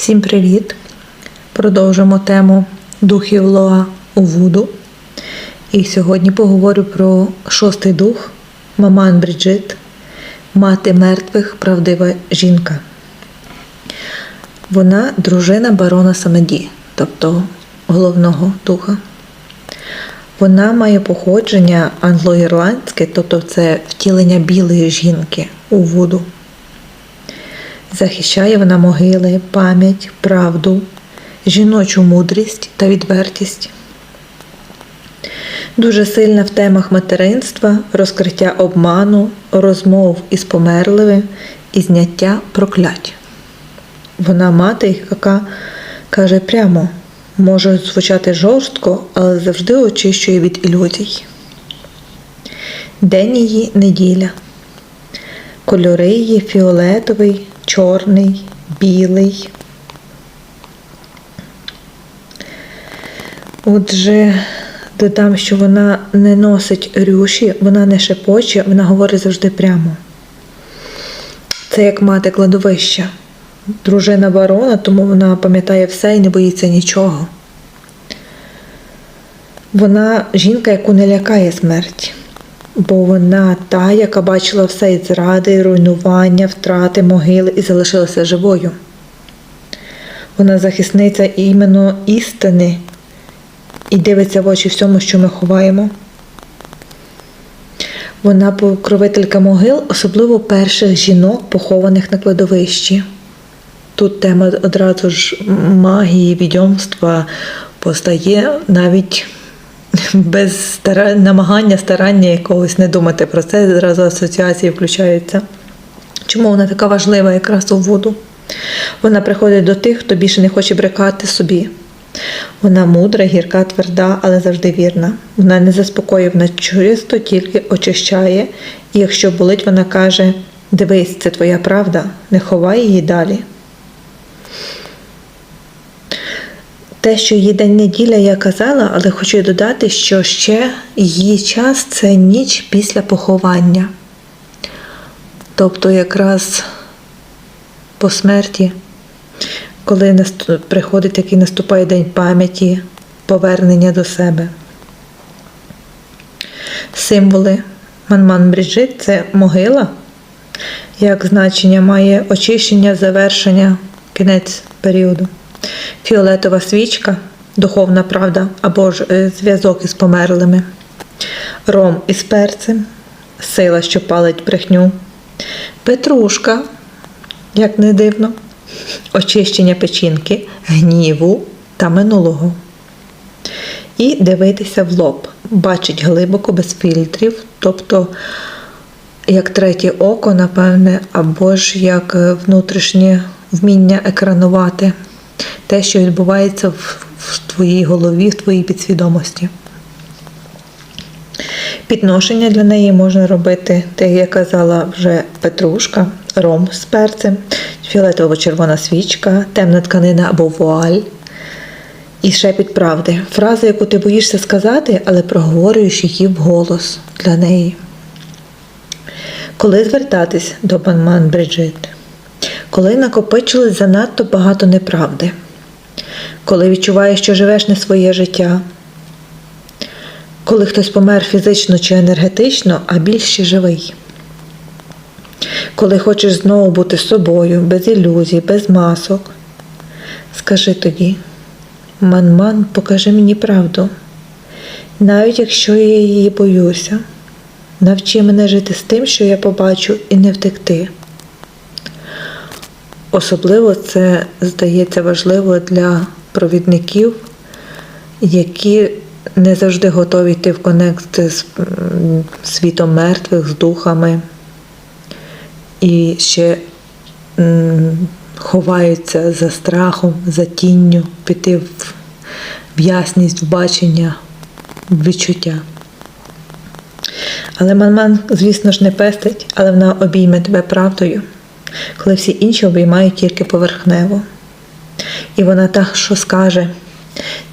Всім привіт! Продовжимо тему духів Лоа у Вуду. І сьогодні поговорю про шостий дух Маман Бріджит, мати мертвих, правдива жінка. Вона дружина барона Самаді, тобто головного духа. Вона має походження англо-ірландське, тобто це втілення білої жінки у Вуду. Захищає вона могили, пам'ять, правду, жіночу мудрість та відвертість. Дуже сильна в темах материнства, розкриття обману, розмов із померлими і зняття проклять. Вона мати, яка каже прямо, може звучати жорстко, але завжди очищує від ілюзій. День її неділя. Кольори її фіолетовий, чорний, білий. Отже, додам, що вона не носить рюші, вона не шепоче, вона говорить завжди прямо. Це як мати кладовища. Дружина барона, тому вона пам'ятає все і не боїться нічого. Вона жінка, яку не лякає смерть, бо вона та, яка бачила все і зради, руйнування, втрати, могили і залишилася живою. Вона захисниця іменно істини і дивиться в очі всьому, що ми ховаємо. Вона покровителька могил, особливо перших жінок, похованих на кладовищі. Тут тема одразу ж магії, відьомства постає навіть без стара... намагання, старання якогось не думати про це, зразу асоціації включаються. Чому вона така важлива якраз у воду? Вона приходить до тих, хто більше не хоче брехати собі. Вона мудра, гірка, тверда, але завжди вірна. Вона не заспокоює, вона чисто тільки очищає, і якщо болить, вона каже: Дивись, це твоя правда, не ховай її далі. Те, що її день неділя, я казала, але хочу додати, що ще її час це ніч після поховання. Тобто, якраз по смерті, коли приходить такий наступає день пам'яті, повернення до себе. Символи Манман Бріджит це могила, як значення має очищення, завершення, кінець періоду. Фіолетова свічка, духовна правда або ж зв'язок із померлими, ром із перцем, сила, що палить брехню, петрушка, як не дивно, очищення печінки, гніву та минулого. І дивитися в лоб, бачить глибоко без фільтрів, тобто як третє око, напевне, або ж як внутрішнє вміння екранувати те, що відбувається в, в твоїй голові, в твоїй підсвідомості. Підношення для неї можна робити, те, як казала вже петрушка, ром з перцем, фіолетово-червона свічка, темна тканина або вуаль. І шепіт правди. Фраза, яку ти боїшся сказати, але проговорюєш її вголос для неї. Коли звертатись до панман Бриджит? Коли накопичилось занадто багато неправди, коли відчуваєш, що живеш не своє життя, коли хтось помер фізично чи енергетично, а більше живий. Коли хочеш знову бути собою, без ілюзій, без масок, скажи тоді, ман-ман, покажи мені правду, навіть якщо я її боюся, навчи мене жити з тим, що я побачу, і не втекти. Особливо це здається важливо для провідників, які не завжди готові йти в конект з світом мертвих, з духами і ще ховаються за страхом, за тінню, піти в ясність, в бачення, в відчуття. Але Манман, звісно ж, не пестить, але вона обійме тебе правдою коли всі інші обіймають тільки поверхнево. І вона так, що скаже,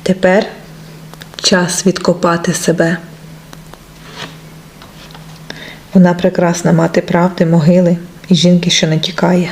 тепер час відкопати себе. Вона прекрасна мати правди, могили і жінки, що не тікає.